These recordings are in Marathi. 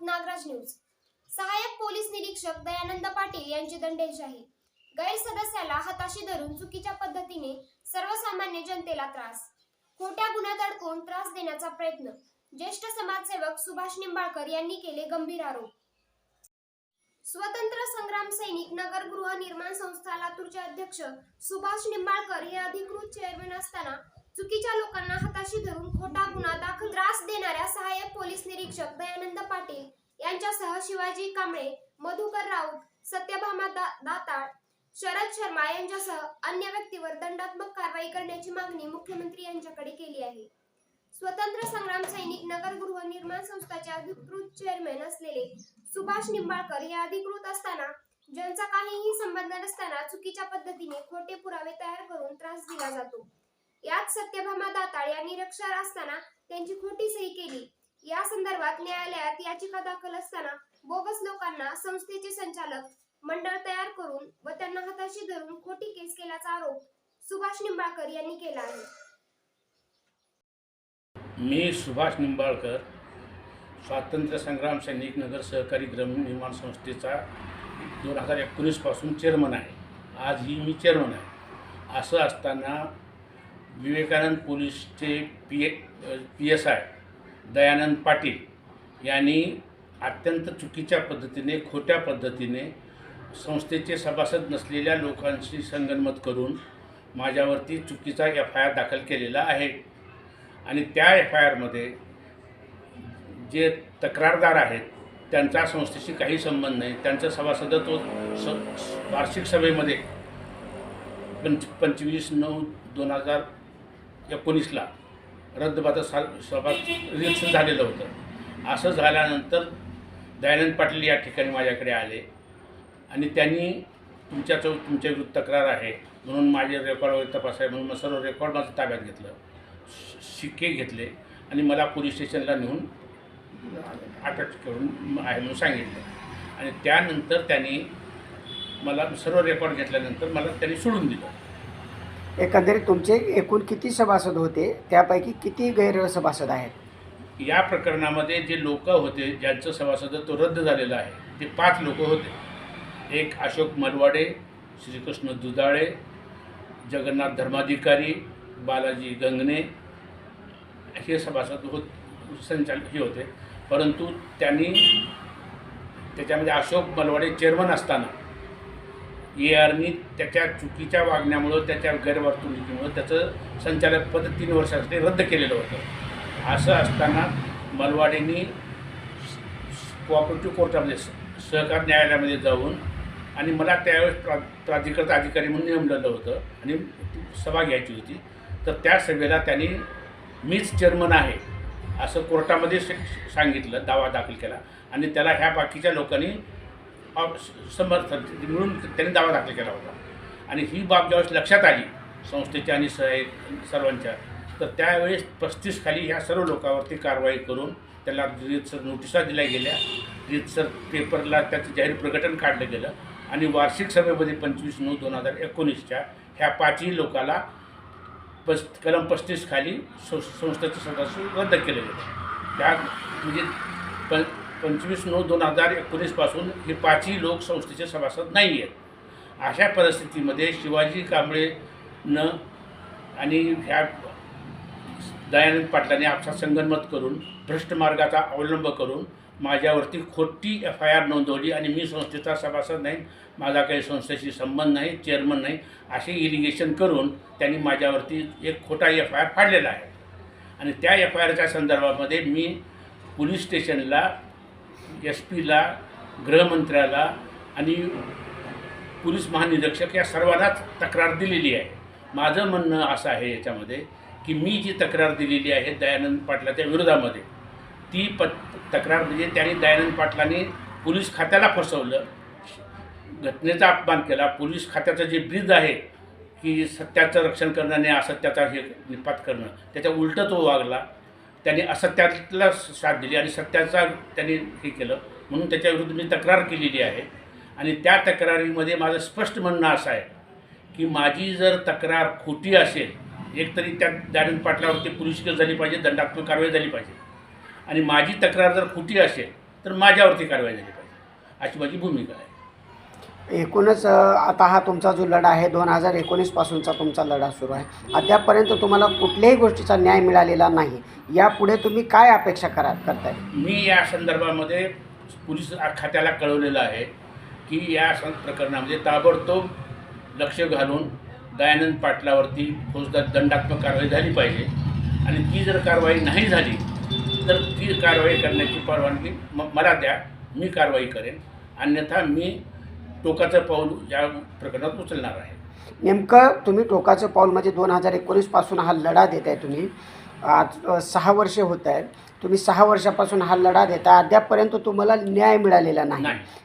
नागराज न्यूज. सहाय्यक पोलीस निरीक्षक दयानंद पाटील यांची दंडेलशाही. गैरसदस्याला हाताशी धरून चुकीच्या पद्धतीने सर्वसामान्य जनतेला त्रास. खोट्या गुन्ह्यात अडकून त्रास देण्याचा प्रयत्न. ज्येष्ठ समाजसेवक सुभाष निंबाळकर यांनी केले गंभीर आरोप. स्वतंत्र संग्राम सैनिक नगर गृह निर्माण संस्था लातूरचे अध्यक्ष सुभाष निंबाळकर हे अधिकृत चेअरमॅन असताना चुकीच्या हाताशी धरून खोटा गुन्हा दाखल त्रास देणाऱ्या सहाय्यक पोलीस निरीक्षक दयानंद पाटील यांच्यासह शिवाजी कांबळे मधुकर राऊत सत्यभामा दा- दाताळ शरद शर्मा यांच्यासह अन्य व्यक्तीवर दंडात्मक कारवाई करण्याची मागणी मुख्यमंत्री यांच्याकडे केली आहे. स्वतंत्र संग्राम सैनिक नगर गृहनिर्माण संस्थाचे अधिकृत चेअरमॅन असलेले सुभाष निंबाळकर हे अधिकृत असताना ज्यांचा काहीही संबंध नसताना चुकीच्या पद्धतीने खोटे पुरावे तयार करून त्रास दिला जातो. यात सत्यभामा दाताळ या निरक्षर असताना त्यांची खोटी सही केली. या संदर्भात न्यायालयात याचिका दाखल असताना बोगस लोकांना संस्थेचे संचालक मंडळ तयार करून व त्यांना हाताशी धरून खोटी केस केल्याचा आरोप सुभाष निंबाळकर यांनी केला आहे. मी सुभाष निंबाळकर स्वातंत्र्य संग्राम सैनिक नगर सहकारी ग्रामीण निर्माण संस्थेचा दोन हजार एकोणीसपासून चेअरमन आहे. आजही मी चेअरमन आहे. असं असताना Vivekanand पोलीसचे P A P S I Dayanand Patil यांनी अत्यंत चुकीच्या पद्धतीने खोट्या पद्धतीने संस्थेचे सभासद नसलेल्या लोकांशी संगनमत करून माझ्यावरती चुकीचा एफ आय आर दाखल केलेला आहे. आणि त्या एफ आय आरमध्ये जे तक्रारदार आहेत त्यांचा संस्थेशी काही संबंध नाही. त्यांचं सभासदत्व स वार्षिक सभेमध्ये पंच पंचवीस नऊ दोन हजार एकोणीसला रद्दबातल सा सभा रिलेक्शन झालेलं होतं. असं झाल्यानंतर दयानंद पाटील या ठिकाणी माझ्याकडे आले आणि त्यांनी तुमच्या चौ तुमच्या विरुद्ध तक्रार आहे म्हणून माझे रेकॉर्ड वगैरे तपासाय म्हणून मग सर्व रेकॉर्ड माझं ताब्यात घेतलं. शि- शिक्के घेतले आणि मला पोलीस स्टेशनला नेऊन अटक करून आहे म्हणून सांगितलं. आणि त्यानंतर त्यांनी मला सर्व रेकॉर्ड घेतल्यानंतर मला त्यांनी सोडून दिलं. एकंदरीत तुमचे एकूण किती सभासद होते? त्यापैकी किती गैरसभासद आहेत? या प्रकरणामध्ये जे लोक होते ज्यांचं सभासदत्व रद्द झालेलं आहे ते पाच लोक होते. एक अशोक मलवाडे श्रीकृष्ण दुधाळे जगन्नाथ धर्माधिकारी बालाजी गंगणे हे सभासद होत संचालक हे होते. परंतु त्यांनी त्याच्यामध्ये अशोक मलवाडे चेअरमन असताना ए आरनी त्याच्या चुकीच्या वागण्यामुळं त्याच्या गैरवर्तणुकीमुळं त्याचं संचालक पद तीन वर्षासाठी रद्द केलेलं होतं. असं असताना मलवाडेंनी कोऑपरेटिव्ह कोर्टामध्ये स- सहकार न्यायालयामध्ये जाऊन आणि मला त्यावेळेस प्रा प्राधिकृत अधिकारी म्हणून नेमलेलं होतं आणि सभा घ्यायची होती. तर त्या सभेला त्यांनी मीच चेअरमन आहे असं कोर्टामध्ये सांगितलं दावा दाखल केला. आणि त्याला ह्या बाकीच्या लोकांनी समर्थन मिळून त्यांनी दावा दाखल केला होता. आणि ही बाब ज्यावेळेस लक्षात आली संस्थेच्या आणि स सर्वांच्या तर त्यावेळेस पस्तीस खाली ह्या सर्व लोकांवरती कारवाई करून त्याला रितसर नोटिसा दिल्या गेल्या. रितसर पेपरला त्याचं जाहीर प्रकटन काढलं गेलं. आणि वार्षिक सभेमध्ये पंचवीस नऊ दोन हजार एकोणीसच्या ह्या पाचही लोकाला पस् कलम पस्तीस खाली सं संस्थेचं सदस्य रद्द केलं गेलं. त्या म्हणजे प पंचवीस नऊ दोन हजार एकोणीसपासून हे पाचही लोक संस्थेचे सभासद नाही आहेत. अशा परिस्थितीमध्ये शिवाजी कांबळेनं आणि ह्या दयानंद पाटलांनी आपसा संगनमत करून भ्रष्ट मार्गाचा अवलंब करून माझ्यावरती खोटी एफ आय आर नोंदवली आणि मी संस्थेचा सभासद नाही माझा काही संस्थेशी संबंध नाही चेअरमन नाही असे इलिगेशन करून त्यांनी माझ्यावरती एक खोटा एफ आय आर फाडलेला आहे. आणि त्या एफ आय आरच्या संदर्भामध्ये मी पोलीस स्टेशनला एस पीला गृहमंत्र्याला आणि पोलीस महानिरीक्षक या सर्वांनाच तक्रार दिलेली आहे. माझं म्हणणं असं आहे याच्यामध्ये की मी जी तक्रार दिलेली आहे दयानंद पाटलाच्या विरोधामध्ये ती प तक्रार म्हणजे त्यांनी दयानंद पाटलांनी पोलीस खात्याला फसवलं. घटनेचा अपमान केला. पोलीस खात्याचं जे ब्रीज आहे की सत्याचं रक्षण करणं आणि असत्याचा हे निपात करणं त्याच्या उलटं तो वागला. त्यांनी असत्याला साथ दिली आणि सत्याचा त्यांनी हे केलं. म्हणून त्याच्याविरुद्ध मी तक्रार केलेली आहे. आणि त्या तक्रारीमध्ये माझं स्पष्ट म्हणणं असं आहे की माझी जर तक्रार खोटी असेल एकतरी त्या दारिण पाटलावरती पोलीस केस झाली पाहिजे दंडात्मक कारवाई झाली पाहिजे. आणि माझी तक्रार जर खोटी असेल तर माझ्यावरती कारवाई झाली पाहिजे. अशी माझी भूमिका आहे. एकूणच आता हा तुमचा जो लढा आहे दोन हजार एकोणीसपासूनचा तुमचा लढा सुरू आहे. अद्यापपर्यंत तुम्हाला कुठल्याही गोष्टीचा न्याय मिळालेला नाही. यापुढे तुम्ही काय अपेक्षा करा करताय? मी या संदर्भामध्ये पोलीस खात्याला कळवलेलं आहे की या सं प्रकरणामध्ये ताबडतोब लक्ष घालून दयानंद पाटलावरती फौजदार दंडात्मक कारवाई झाली पाहिजे. आणि ती जर कारवाई नाही झाली तर ती कारवाई करण्याची परवानगी म मला द्या. मी कारवाई करेन. अन्यथा मी टोकाचं पाऊल या प्रकरणात उचलणार आहे. नेमकं तुम्ही टोकाचं पाऊल म्हणजे दोन हजार एकोणीसपासून हा लढा देत आहे तुम्ही. आज सहा वर्षे होत आहेत. तुम्ही सहा वर्षापासून हा लढा देता अद्यापपर्यंत तुम्हाला न्याय मिळालेला नाही.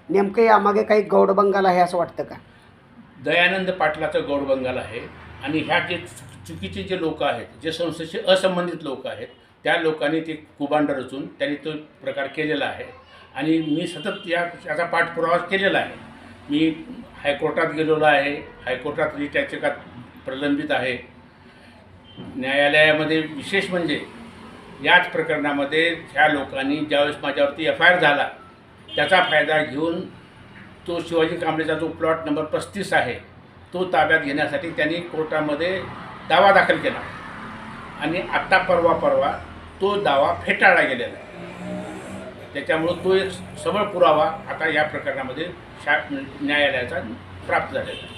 नेमकं यामागे काही गौडबंगाल आहे असं वाटतं का? दयानंद पाटलाचं गौडबंगाल आहे आणि ह्या जे चुकीचे जे लोक आहेत जे संस्थेशी असंबंधित लोक आहेत त्या लोकांनी ते कुभांड रचून त्यांनी तो प्रकार केलेला आहे. आणि मी सतत या याचा पाठपुरावा केलेला आहे. मी हायकोर्टात गेलेलो आहे. हायकोर्टात ही त्याचिका प्रलंबित आहे. न्यायालयामध्ये विशेष म्हणजे याच प्रकरणामध्ये ह्या लोकांनी ज्यावेळेस माझ्यावरती एफ आय आर झाला त्याचा फायदा घेऊन तो शिवाजी कांबळेचा जो प्लॉट नंबर पस्तीस आहे तो ताब्यात घेण्यासाठी त्यांनी कोर्टामध्ये दावा दाखल केला. आणि आत्ता परवा परवा तो दावा फेटाळला गेलेला त्याच्यामुळं तो एक सबळ पुरावा आता या प्रकरणामध्ये शा न्यायालयाचा प्राप्त झालेला. आहे